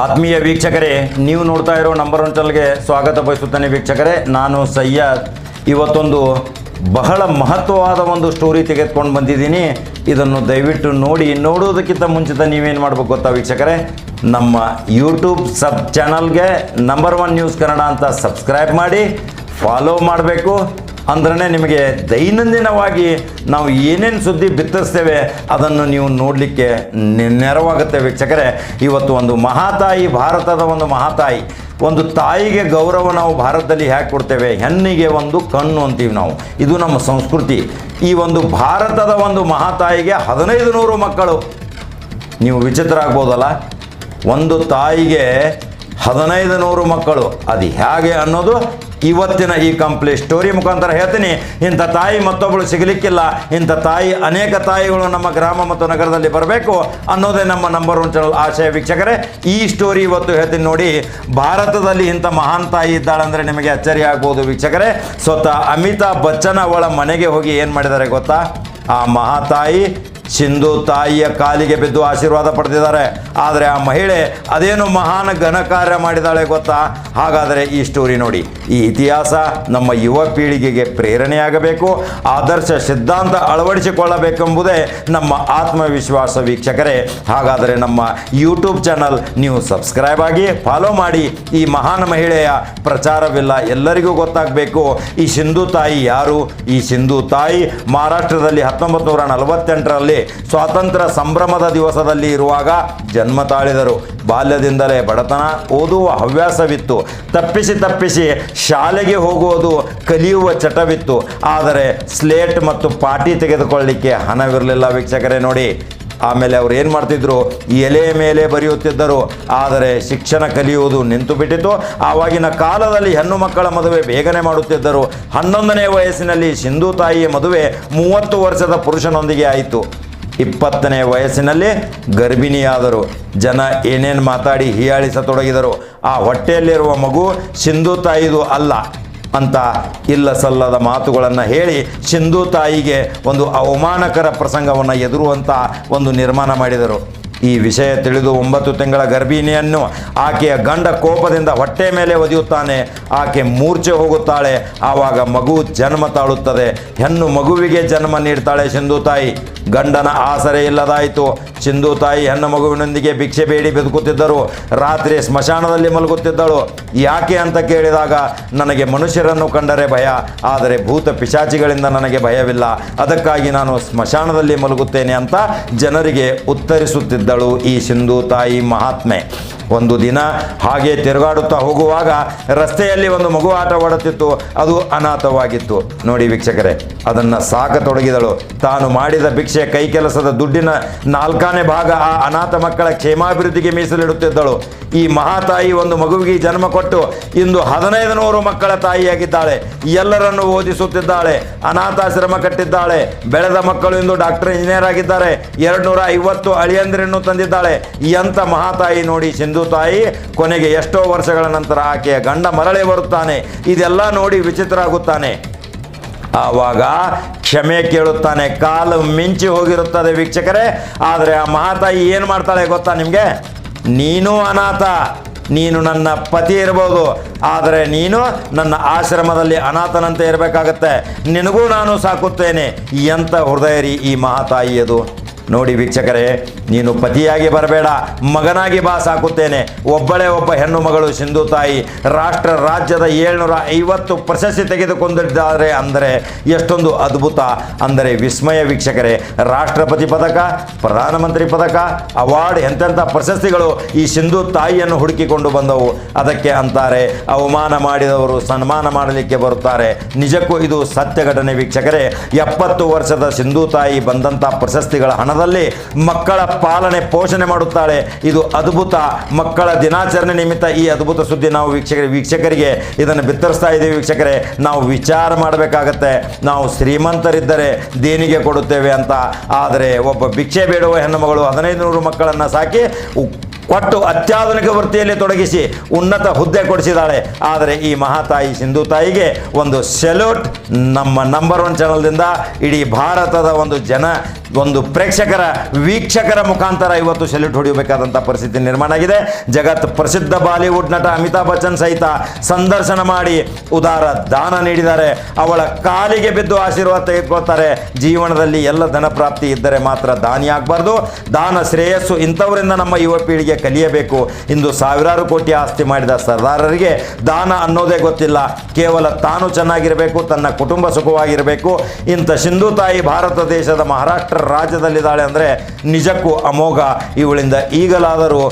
ಆತ್ಮೀಯ ವೀಕ್ಷಕರೇ, ನೀವು ನೋಡ್ತಾ ಇರೋ ನಂಬರ್ ಒನ್ ಚಾನಲ್ಗೆ ಸ್ವಾಗತ ಬಯಸುತ್ತೇನೆ ವೀಕ್ಷಕರೇ. ನಾನು ಸಯ್ಯದ್ ಇವತ್ತೊಂದು ಬಹಳ ಮಹತ್ವವಾದ ಒಂದು ಸ್ಟೋರಿ ತೆಗೆದುಕೊಂಡು ಬಂದಿದ್ದೀನಿ. ಇದನ್ನು ದಯವಿಟ್ಟು ನೋಡಿ, ನೋಡೋದಕ್ಕಿಂತ ಮುಂಚಿತ ನೀವೇನು ಮಾಡ್ಬೇಕು ಗೊತ್ತಾ ವೀಕ್ಷಕರೇ? ನಮ್ಮ ಯೂಟ್ಯೂಬ್ ಸಬ್ ಚಾನಲ್ಗೆ ನಂಬರ್ ಒನ್ ನ್ಯೂಸ್ ಕನ್ನಡ ಅಂತ ಸಬ್ಸ್ಕ್ರೈಬ್ ಮಾಡಿ ಫಾಲೋ ಮಾಡಬೇಕು. ಅಂದ್ರೆ ನಿಮಗೆ ದೈನಂದಿನವಾಗಿ ನಾವು ಏನೇನು ಸುದ್ದಿ ಬಿತ್ತರಿಸ್ತೇವೆ ಅದನ್ನು ನೀವು ನೋಡಲಿಕ್ಕೆ ನೆರವಾಗುತ್ತೆ ವೀಕ್ಷಕರೇ. ಇವತ್ತು ಒಂದು ಮಹಾತಾಯಿ, ಭಾರತದ ಒಂದು ಮಹಾತಾಯಿ. ಒಂದು ತಾಯಿಗೆ ಗೌರವ ನಾವು ಭಾರತದಲ್ಲಿ ಹೇಗೆ ಕೊಡ್ತೇವೆ? ಹೆಣ್ಣಿಗೆ ಒಂದು ಕಣ್ಣು ಅಂತೀವಿ ನಾವು. ಇದು ನಮ್ಮ ಸಂಸ್ಕೃತಿ. ಈ ಒಂದು ಭಾರತದ ಒಂದು ಮಹಾತಾಯಿಗೆ ಹದಿನೈದು ನೂರು ಮಕ್ಕಳು. ನೀವು ವಿಚಿತ್ರ ಆಗ್ಬೋದಲ್ಲ ಒಂದು ತಾಯಿಗೆ ಹದಿನೈದು ನೂರು ಮಕ್ಕಳು. ಅದು ಹೇಗೆ ಅನ್ನೋದು ಇವತ್ತಿನ ಈ ಕಂಪ್ಲೀಟ್ ಸ್ಟೋರಿ ಮುಖಾಂತರ ಹೇಳ್ತೀನಿ. ಇಂಥ ತಾಯಿ ಮತ್ತೊಬ್ಬಳು ಸಿಗಲಿಕ್ಕಿಲ್ಲ. ಇಂಥ ತಾಯಿ ಅನೇಕ ತಾಯಿಗಳು ನಮ್ಮ ಗ್ರಾಮ ಮತ್ತು ನಗರದಲ್ಲಿ ಬರಬೇಕು ಅನ್ನೋದೇ ನಮ್ಮ ನಂಬರ್ ಒನ್ ಚಾನಲ್ ಆಶಯ ವೀಕ್ಷಕರೇ. ಈ ಸ್ಟೋರಿ ಇವತ್ತು ಹೇಳ್ತೀನಿ ನೋಡಿ, ಭಾರತದಲ್ಲಿ ಇಂಥ ಮಹಾನ್ ತಾಯಿ ಇದ್ದಾಳಂದ್ರೆ ನಿಮಗೆ ಅಚ್ಚರಿ ಆಗ್ಬೋದು ವೀಕ್ಷಕರೇ. ಸ್ವತಃ ಅಮಿತಾಬ್ ಬಚ್ಚನ್ ಅವಳ ಮನೆಗೆ ಹೋಗಿ ಏನು ಮಾಡಿದ್ದಾರೆ ಗೊತ್ತಾ? ಆ ಮಹಾತಾಯಿ ಸಿಂಧು ತಾಯಿಯ ಕಾಲಿಗೆ ಬಿದ್ದು ಆಶೀರ್ವಾದ ಪಡೆದಿದ್ದಾರೆ. ಆದರೆ ಆ ಮಹಿಳೆ ಅದೇನು ಮಹಾನ್ ಘನ ಕಾರ್ಯ ಮಾಡಿದಾಳೆ ಗೊತ್ತಾ? ಹಾಗಾದರೆ ಈ ಸ್ಟೋರಿ ನೋಡಿ. ಈ ಇತಿಹಾಸ ನಮ್ಮ ಯುವ ಪೀಳಿಗೆಗೆ ಪ್ರೇರಣೆಯಾಗಬೇಕು, ಆದರ್ಶ ಸಿದ್ಧಾಂತ ಅಳವಡಿಸಿಕೊಳ್ಳಬೇಕೆಂಬುದೇ ನಮ್ಮ ಆತ್ಮವಿಶ್ವಾಸ ವೀಕ್ಷಕರೇ. ಹಾಗಾದರೆ ನಮ್ಮ ಯೂಟ್ಯೂಬ್ ಚಾನಲ್ ನೀವು ಸಬ್ಸ್ಕ್ರೈಬ್ ಆಗಿ ಫಾಲೋ ಮಾಡಿ. ಈ ಮಹಾನ್ ಮಹಿಳೆಯ ಪ್ರಚಾರವಿಲ್ಲ ಎಲ್ಲರಿಗೂ ಗೊತ್ತಾಗಬೇಕು. ಈ ಸಿಂಧು ತಾಯಿ ಯಾರು? ಈ ಸಿಂಧು ತಾಯಿ ಮಹಾರಾಷ್ಟ್ರದಲ್ಲಿ ಹತ್ತೊಂಬತ್ತು ನೂರ ನಲವತ್ತೆಂಟರಲ್ಲಿ ಸ್ವಾತಂತ್ರ್ಯ ಸಂಭ್ರಮದ ದಿವಸದಲ್ಲಿ ಇರುವಾಗ ಜನ್ಮ ತಾಳಿದರು. ಬಾಲ್ಯದಿಂದಲೇ ಬಡತನ ಓದುವ ಹವ್ಯಾಸವಿತ್ತು. ತಪ್ಪಿಸಿ ತಪ್ಪಿಸಿ ಶಾಲೆಗೆ ಹೋಗುವುದು ಕಲಿಯುವ ಚಟವಿತ್ತು. ಆದರೆ ಸ್ಲೇಟ್ ಮತ್ತು ಪಾಟಿ ತೆಗೆದುಕೊಳ್ಳಲಿಕ್ಕೆ ಹಣವಿರಲಿಲ್ಲ ವೀಕ್ಷಕರೇ ನೋಡಿ. ಆಮೇಲೆ ಅವ್ರು ಏನು ಮಾಡ್ತಿದ್ರು? ಎಲೆ ಮೇಲೆ ಬರೆಯುತ್ತಿದ್ದರು. ಆದರೆ ಶಿಕ್ಷಣ ಕಲಿಯುವುದು ನಿಂತು ಬಿಟ್ಟಿತು. ಆವಾಗಿನ ಕಾಲದಲ್ಲಿ ಹೆಣ್ಣು ಮಕ್ಕಳ ಮದುವೆ ಬೇಗನೆ ಮಾಡುತ್ತಿದ್ದರು. ಹನ್ನೊಂದನೇ ವಯಸ್ಸಿನಲ್ಲಿ ಸಿಂಧು ತಾಯಿಯ ಮದುವೆ ಮೂವತ್ತು ವರ್ಷದ ಪುರುಷನೊಂದಿಗೆ ಆಯಿತು. ಇಪ್ಪತ್ತನೇ ವಯಸ್ಸಿನಲ್ಲಿ ಗರ್ಭಿಣಿಯಾದರು. ಜನ ಏನೇನು ಮಾತಾಡಿ ಹೀಯಾಳಿಸತೊಡಗಿದರು. ಆ ಹೊಟ್ಟೆಯಲ್ಲಿರುವ ಮಗು ಸಿಂಧು ತಾಯಿದು ಅಲ್ಲ ಅಂತ ಇಲ್ಲ ಸಲ್ಲದ ಮಾತುಗಳನ್ನು ಹೇಳಿ ಸಿಂಧು ತಾಯಿಗೆ ಒಂದು ಅವಮಾನಕರ ಪ್ರಸಂಗವನ್ನು ಎದುರುವಂಥ ಒಂದು ನಿರ್ಮಾಣ ಮಾಡಿದರು. ಈ ವಿಷಯ ತಿಳಿದು ಒಂಬತ್ತು ತಿಂಗಳ ಗರ್ಭಿಣಿಯನ್ನು ಆಕೆಯ ಗಂಡ ಕೋಪದಿಂದ ಹೊಟ್ಟೆ ಮೇಲೆ ಒದೆಯುತ್ತಾನೆ. ಆಕೆ ಮೂರ್ಛೆ ಹೋಗುತ್ತಾಳೆ. ಆವಾಗ ಮಗು ಜನ್ಮ ತಾಳುತ್ತದೆ. ಹೆಣ್ಣು ಮಗುವಿಗೆ ಜನ್ಮ ನೀಡ್ತಾಳೆ ಸಿಂಧು ತಾಯಿ. ಗಂಡನ ಆಸರೆ ಇಲ್ಲದಾಯಿತು. ಚಿಂದು ತಾಯಿ ಹೆಣ್ಣು ಮಗುವಿನೊಂದಿಗೆ ಭಿಕ್ಷೆ ಬೇಡಿ ಬದುಕುತ್ತಿದ್ದರು. ರಾತ್ರಿ ಸ್ಮಶಾನದಲ್ಲಿ ಮಲಗುತ್ತಿದ್ದಳು. ಯಾಕೆ ಅಂತ ಕೇಳಿದಾಗ, ನನಗೆ ಮನುಷ್ಯರನ್ನು ಕಂಡರೆ ಭಯ, ಆದರೆ ಭೂತ ಪಿಶಾಚಿಗಳಿಂದ ನನಗೆ ಭಯವಿಲ್ಲ. ಅದಕ್ಕಾಗಿ ನಾನು ಸ್ಮಶಾನದಲ್ಲಿ ಮಲಗುತ್ತೇನೆ ಅಂತ ಜನರಿಗೆ ಉತ್ತರಿಸುತ್ತಿದ್ದಳು ಈ ಸಿಂಧು ತಾಯಿ ಮಹಾತ್ಮೆ. ಒಂದು ದಿನ ಹಾಗೆ ತಿರುಗಾಡುತ್ತಾ ಹೋಗುವಾಗ ರಸ್ತೆಯಲ್ಲಿ ಒಂದು ಮಗು ಆಟವಾಡುತ್ತಿತ್ತು ಅದು ಅನಾಥವಾಗಿತ್ತು. ನೋಡಿ ವೀಕ್ಷಕರೇ, ಅದನ್ನು ಸಾಕತೊಡಗಿದಳು. ತಾನು ಮಾಡಿದ ಭಿಕ್ಷೆ, ಕೈ ಕೆಲಸದ ದುಡ್ಡಿನ ನಾಲ್ಕಾನೇ ಭಾಗ ಆ ಅನಾಥ ಮಕ್ಕಳ ಕ್ಷೇಮಾಭಿವೃದ್ಧಿಗೆ ಮೀಸಲಿಡುತ್ತಿದ್ದಳು. ಈ ಮಹಾತಾಯಿ ಒಂದು ಮಗುವಿಗೆ ಜನ್ಮ ಕೊಟ್ಟು ಇಂದು ಹದಿನೈದು ನೂರು ಮಕ್ಕಳ ತಾಯಿಯಾಗಿದ್ದಾಳೆ. ಎಲ್ಲರನ್ನು ಓದಿಸುತ್ತಿದ್ದಾಳೆ, ಅನಾಥಾಶ್ರಮ ಕಟ್ಟಿದ್ದಾಳೆ. ಬೆಳೆದ ಮಕ್ಕಳು ಇಂದು ಡಾಕ್ಟರ್, ಇಂಜಿನಿಯರ್ ಆಗಿದ್ದಾರೆ. ಎರಡು ನೂರ ಐವತ್ತು ಅಳಿಯಂದ್ರನ್ನು ತಂದಿದ್ದಾಳೆ. ಎಂಥ ಮಹಾತಾಯಿ ನೋಡಿ ಸಿಂಧು ತಾಯಿ ಕೊನೆಗೆ ಎಷ್ಟೋ ವರ್ಷಗಳ ನಂತರ ಆಕೆಯ ಗಂಡ ಮರಳಿ ಬರುತ್ತಾನೆ. ಇದೆಲ್ಲ ನೋಡಿ ವಿಚಿತ್ರ ಆಗುತ್ತಾನೆ. ಆವಾಗ ಕ್ಷಮೆ ಕೇಳುತ್ತಾನೆ. ಕಾಲು ಮಿಂಚಿ ಹೋಗಿರುತ್ತದೆ ವೀಕ್ಷಕರೇ. ಆದರೆ ಆ ಮಹಾತಾಯಿ ಏನು ಮಾಡ್ತಾಳೆ ಗೊತ್ತಾ ನಿಮಗೆ? ನೀನು ಅನಾಥ. ನೀನು ನನ್ನ ಪತಿ ಇರ್ಬೋದು. ಆದರೆ ನೀನು ನನ್ನ ಆಶ್ರಮದಲ್ಲಿ ಅನಾಥನಂತೆ ಇರಬೇಕಾಗತ್ತೆ. ನಿನಗೂ ನಾನು ಸಾಕುತ್ತೇನೆ. ಎಂಥ ಹೃದಯರಿ ಈ ಮಹಾತಾಯಿಯದು? ನೋಡಿ ವೀಕ್ಷಕರೇ, ನೀನು ಪತಿಯಾಗಿ ಬರಬೇಡ, ಮಗನಾಗಿ ಬಾ ಸಾಕುತ್ತೇನೆ. ಒಬ್ಬಳೇ ಒಬ್ಬ ಹೆಣ್ಣು ಮಗಳು ಸಿಂಧು ತಾಯಿ, ರಾಷ್ಟ್ರ ರಾಜ್ಯದ ಏಳ್ನೂರ ಐವತ್ತು ಪ್ರಶಸ್ತಿ ತೆಗೆದುಕೊಂಡಿದ್ದಾರೆ ಅಂದರೆ ಎಷ್ಟೊಂದು ಅದ್ಭುತ. ಅಂದರೆ ವಿಸ್ಮಯ ವೀಕ್ಷಕರೇ, ರಾಷ್ಟ್ರಪತಿ ಪದಕ, ಪ್ರಧಾನಮಂತ್ರಿ ಪದಕ, ಅವಾರ್ಡ್ ಎಂತೆಂಥ ಪ್ರಶಸ್ತಿಗಳು ಈ ಸಿಂಧು ತಾಯಿಯನ್ನು ಹುಡುಕಿಕೊಂಡು ಬಂದವು. ಅದಕ್ಕೆ ಅಂತಾರೆ, ಅವಮಾನ ಮಾಡಿದವರು ಸನ್ಮಾನ ಮಾಡಲಿಕ್ಕೆ ಬರುತ್ತಾರೆ. ನಿಜಕ್ಕೂ ಇದು ಸತ್ಯ ಘಟನೆ ವೀಕ್ಷಕರೇ. ಎಪ್ಪತ್ತು ವರ್ಷದ ಸಿಂಧು ತಾಯಿ ಬಂದಂಥ ಪ್ರಶಸ್ತಿಗಳ ಹಣದಲ್ಲಿ ಮಕ್ಕಳ ಪಾಲನೆ, ಪೋಷಣೆ ಮಾಡುತ್ತಾಳೆ. ಇದು ಅದ್ಭುತ. ಮಕ್ಕಳ ದಿನಾಚರಣೆ ನಿಮಿತ್ತ ಈ ಅದ್ಭುತ ಸುದ್ದಿ ನಾವು ವೀಕ್ಷಕ ವೀಕ್ಷಕರಿಗೆ ಇದನ್ನು ಬಿತ್ತರಿಸ್ತಾ ಇದ್ದೀವಿ ವೀಕ್ಷಕರೇ. ನಾವು ವಿಚಾರ ಮಾಡಬೇಕಾಗತ್ತೆ. ನಾವು ಶ್ರೀಮಂತರಿದ್ದರೆ ದೇಣಿಗೆ ಕೊಡುತ್ತೇವೆ ಅಂತ. ಆದರೆ ಒಬ್ಬ ಭಿಕ್ಷೆ ಬೇಡುವ ಹೆಣ್ಣುಮಗಳು ಹದಿನೈದು ನೂರು ಮಕ್ಕಳನ್ನು ಸಾಕಿ ಕೊಟ್ಟು ಅತ್ಯಾಧುನಿಕ ವೃತ್ತಿಯಲ್ಲಿ ತೊಡಗಿಸಿ ಉನ್ನತ ಹುದ್ದೆ ಕೊಡಿಸಿದ್ದಾಳೆ. ಆದರೆ ಈ ಮಹಾತಾಯಿ ಸಿಂಧು ತಾಯಿಗೆ ಒಂದು ಸೆಲ್ಯೂಟ್ ನಮ್ಮ ನಂಬರ್ ಒನ್ ಚಾನಲ್ದಿಂದ ಇಡೀ ಭಾರತದ ಒಂದು ಜನ, ಒಂದು ಪ್ರೇಕ್ಷಕರ, ವೀಕ್ಷಕರ ಮುಖಾಂತರ ಇವತ್ತು ಸೆಲ್ಯೂಟ್ ಹೊಡೆಯಬೇಕಾದಂಥ ಪರಿಸ್ಥಿತಿ ನಿರ್ಮಾಣ ಆಗಿದೆ. ಜಗತ್ ಪ್ರಸಿದ್ಧ ಬಾಲಿವುಡ್ ನಟ ಅಮಿತಾಬ್ ಬಚ್ಚನ್ ಸಹಿತ ಸಂದರ್ಶನ ಮಾಡಿ ಉದಾರ ದಾನ ನೀಡಿದ್ದಾರೆ. ಅವಳ ಕಾಲಿಗೆ ಬಿದ್ದು ಆಶೀರ್ವಾದ ತೆಗೆದುಕೊಳ್ತಾರೆ. ಜೀವನದಲ್ಲಿ ಎಲ್ಲ ಧನ ಪ್ರಾಪ್ತಿ ಇದ್ದರೆ ಮಾತ್ರ ದಾನಿ ಆಗಬಾರ್ದು. ದಾನ ಶ್ರೇಯಸ್ಸು ಇಂಥವರಿಂದ ನಮ್ಮ ಯುವ ಪೀಳಿಗೆ ಕಲಿಯಬೇಕು. ಇಂದು ಸಾವಿರಾರು ಕೋಟಿ ಆಸ್ತಿ ಮಾಡಿದ ಸರ್ದಾರರಿಗೆ ದಾನ ಅನ್ನೋದೇ ಗೊತ್ತಿಲ್ಲ. ಕೇವಲ ತಾನು ಚೆನ್ನಾಗಿರಬೇಕು, ತನ್ನ ಕುಟುಂಬ ಸುಖವಾಗಿರಬೇಕು. ಇಂಥ ಸಿಂಧು ತಾಯಿ ಭಾರತ ದೇಶದ ಮಹಾರಾಷ್ಟ್ರ ರಾಜ್ಯದಲ್ಲಿದ್ದಾಳೆ ಅಂದರೆ ನಿಜಕ್ಕೂ ಅಮೋಘ. ಇವಳಿಂದ ಈಗಲಾದರೂ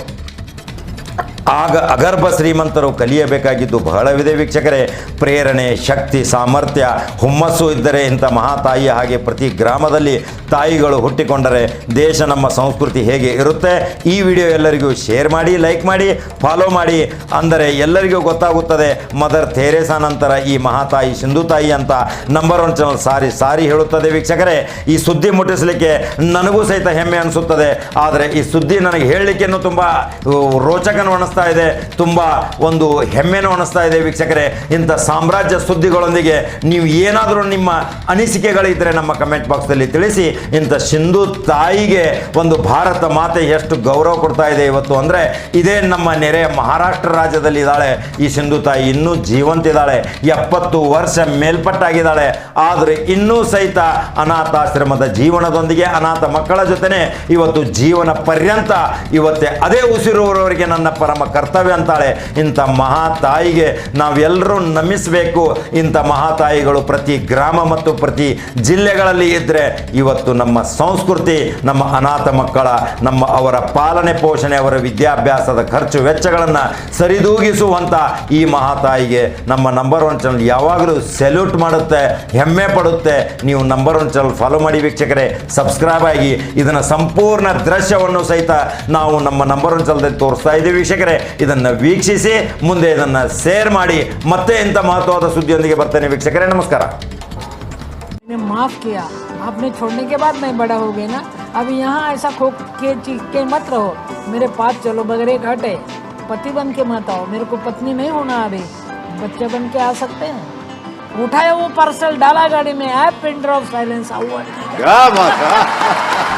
ಆಗ ಅಗರ್ಭ ಶ್ರೀಮಂತರು ಕಲಿಯಬೇಕಾಗಿದ್ದು ಬಹಳವಿದೆ ವೀಕ್ಷಕರೇ. ಪ್ರೇರಣೆ, ಶಕ್ತಿ, ಸಾಮರ್ಥ್ಯ, ಹುಮ್ಮಸ್ಸು ಇದ್ದರೆ ಇಂಥ ಮಹಾತಾಯಿಯ ಹಾಗೆ ಪ್ರತಿ ಗ್ರಾಮದಲ್ಲಿ ತಾಯಿಗಳು ಹುಟ್ಟಿಕೊಂಡರೆ ದೇಶ ನಮ್ಮ ಸಂಸ್ಕೃತಿ ಹೇಗೆ ಇರುತ್ತೆ. ಈ ವಿಡಿಯೋ ಎಲ್ಲರಿಗೂ ಶೇರ್ ಮಾಡಿ, ಲೈಕ್ ಮಾಡಿ, ಫಾಲೋ ಮಾಡಿ. ಅಂದರೆ ಎಲ್ಲರಿಗೂ ಗೊತ್ತಾಗುತ್ತದೆ, ಮದರ್ ಥೇರೇಸಾ ನಂತರ ಈ ಮಹಾತಾಯಿ ಸಿಂಧು ತಾಯಿ ಅಂತ ನಂಬರ್ ಒನ್ ಚಾನಲ್ ಸಾರಿ ಸಾರಿ ಹೇಳುತ್ತದೆ ವೀಕ್ಷಕರೇ. ಈ ಸುದ್ದಿ ಮುಟ್ಟಿಸಲಿಕ್ಕೆ ನನಗೂ ಸಹಿತ ಹೆಮ್ಮೆ ಅನಿಸುತ್ತದೆ. ಆದರೆ ಈ ಸುದ್ದಿ ನನಗೆ ಹೇಳಲಿಕ್ಕೆ ತುಂಬ ರೋಚಕನೂ ಅನಿಸ್ತಾ ಇದೆ. ತುಂಬ ಒಂದು ಹೆಮ್ಮೆನೂ ಅನಿಸ್ತಾ ಇದೆ ವೀಕ್ಷಕರೇ. ಇಂಥ ಸಾಮ್ರಾಜ್ಯ ಸುದ್ದಿಗಳೊಂದಿಗೆ ನೀವು ಏನಾದರೂ ನಿಮ್ಮ ಅನಿಸಿಕೆಗಳಿದ್ದರೆ ನಮ್ಮ ಕಮೆಂಟ್ ಬಾಕ್ಸಲ್ಲಿ ತಿಳಿಸಿ. ಇಂಥ ಸಿಂಧು ತಾಯಿಗೆ ಒಂದು ಭಾರತ ಮಾತೆ ಎಷ್ಟು ಗೌರವ ಕೊಡ್ತಾ ಇದೆ ಇವತ್ತು ಅಂದರೆ, ಇದೇ ನಮ್ಮ ನೆರೆಯ ಮಹಾರಾಷ್ಟ್ರ ರಾಜ್ಯದಲ್ಲಿ ಇದ್ದಾಳೆ. ಈ ಸಿಂಧು ತಾಯಿ ಇನ್ನೂ ಜೀವಂತಿದ್ದಾಳೆ ಎಪ್ಪತ್ತು ವರ್ಷ ಮೇಲ್ಪಟ್ಟಾಗಿದ್ದಾಳೆ. ಆದರೆ ಇನ್ನೂ ಸಹಿತ ಅನಾಥಾಶ್ರಮದ ಜೀವನದೊಂದಿಗೆ, ಅನಾಥ ಮಕ್ಕಳ ಜೊತೆನೆ ಇವತ್ತು ಜೀವನ ಪರ್ಯಂತ ಇವತ್ತೇ ಅದೇ ಉಸಿರುವವರಿಗೆ ನನ್ನ ಪರಮ ಕರ್ತವ್ಯ ಅಂತಾಳೆ. ಇಂಥ ಮಹಾತಾಯಿಗೆ ನಾವೆಲ್ಲರೂ ನಮಿಸಬೇಕು. ಇಂಥ ಮಹಾತಾಯಿಗಳು ಪ್ರತಿ ಗ್ರಾಮ ಮತ್ತು ಪ್ರತಿ ಜಿಲ್ಲೆಗಳಲ್ಲಿ ಇದ್ದರೆ ಇವತ್ತು ನಮ್ಮ ಸಂಸ್ಕೃತಿ, ನಮ್ಮ ಅನಾಥ ಮಕ್ಕಳ, ನಮ್ಮ ಅವರ ಪಾಲನೆ ಪೋಷಣೆ, ಅವರ ವಿದ್ಯಾಭ್ಯಾಸದ ಖರ್ಚು ವೆಚ್ಚಗಳನ್ನು ಸರಿದೂಗಿಸುವಂಥ ಈ ಮಹಾತಾಯಿಗೆ ನಮ್ಮ ನಂಬರ್ ಒನ್ ಚಾನಲ್ ಯಾವಾಗಲೂ ಸೆಲ್ಯೂಟ್ ಮಾಡುತ್ತೆ, ಹೆಮ್ಮೆ ಪಡುತ್ತೆ. ನೀವು ನಂಬರ್ ಒನ್ ಚಾನಲ್ ಫಾಲೋ ಮಾಡಿ ವೀಕ್ಷಕರೇ ಸಬ್ಸ್ಕ್ರೈಬ್ ಆಗಿ ಇದನ್ನು ಸಂಪೂರ್ಣ ದೃಶ್ಯವನ್ನು ಸಹಿತ ನಾವು ನಮ್ಮ ನಂಬರ್ ಒನ್ ಚಾನಲ್ದಲ್ಲಿ ತೋರಿಸ್ತಾ ಇದ್ದೀವಿ ವೀಕ್ಷಕರೇ. ಇದನ್ನು ವೀಕ್ಷಿಸಿ ಮುಂದೆ ಇದನ್ನು ಶೇರ್ ಮಾಡಿ ಮತ್ತೆ ಇಂಥ ಮಹತ್ವದ ಸುದ್ದಿಯೊಂದಿಗೆ ಬರ್ತೇನೆ ವೀಕ್ಷಕರೇ ನಮಸ್ಕಾರ ने माफ किया आपने छोड़ने के बाद मैं बड़ा हो गया ना अब यहाँ ऐसा खो के चीख के मत रहो मेरे पास चलो बगैर एक हटे पति बन के मत आओ मेरे को पत्नी नहीं होना अभी बच्चे बन के आ सकते हैं उठाया वो पार्सल डाला गाड़ी में ऐप पिन ड्रॉप साइलेंस हुआ क्या बात है